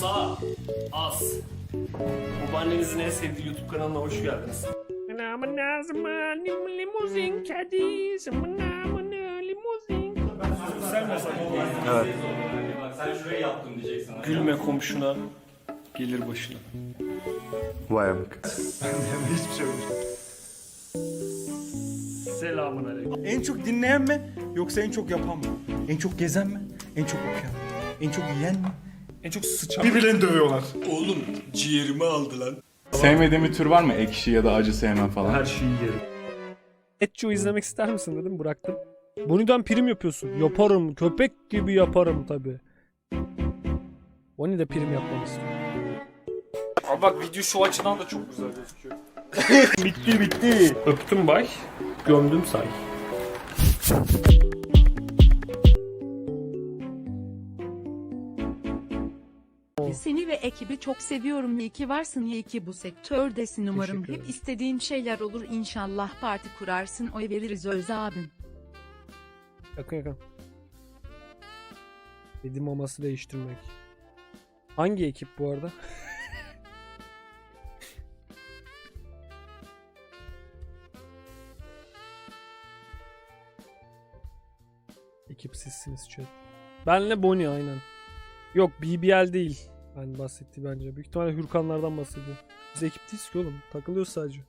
Sağ. Az. Babaannenizin en sevdiği YouTube kanalına hoş geldiniz. Namına zımanım limuzin kedi zımanamına limuzin. Evet. Bak sen şurayı yaptın diyeceksin. Gülme komşuna gelir başına. Vay amık. Selamun aleyküm. En çok dinleyen mi yoksa en çok yapan mı? En çok gezen mi? En çok okuyan mı? En çok yiyen mi? En çok sıçan? Birbirlerini dövüyorlar. Oğlum ciğerimi aldı lan. Sevmediğin bir tür var mı? Ekşi ya da acı sevmem falan. Her şeyi yerim. Etço izlemek ister misin dedim bıraktım. Bonnie'den prim yapıyorsun. Yaparım. Köpek gibi yaparım tabi. Bonnie de prim yapmamı istiyor. Abi bak video şu açıdan da çok güzel gözüküyor. bitti bitti. Öptüm bay. Gömdüm say. Seni ve ekibi çok seviyorum. İyi ki varsın. İyi ki bu sektördesin. Umarım Teşekkür hep ederim. istediğin şeyler olur. İnşallah parti kurarsın. Oy veririz Öz abim. Yakın yakın. Kedi maması değiştirmek. Hangi ekip bu arada? Ekip sizsiniz chat. Benle Bonnie aynen. Yok BBL değil. Ben bahsetti bence. Büyük ihtimalle Hürkanlardan bahsediyor. Biz ekip değiliz ki oğlum. Takılıyoruz sadece.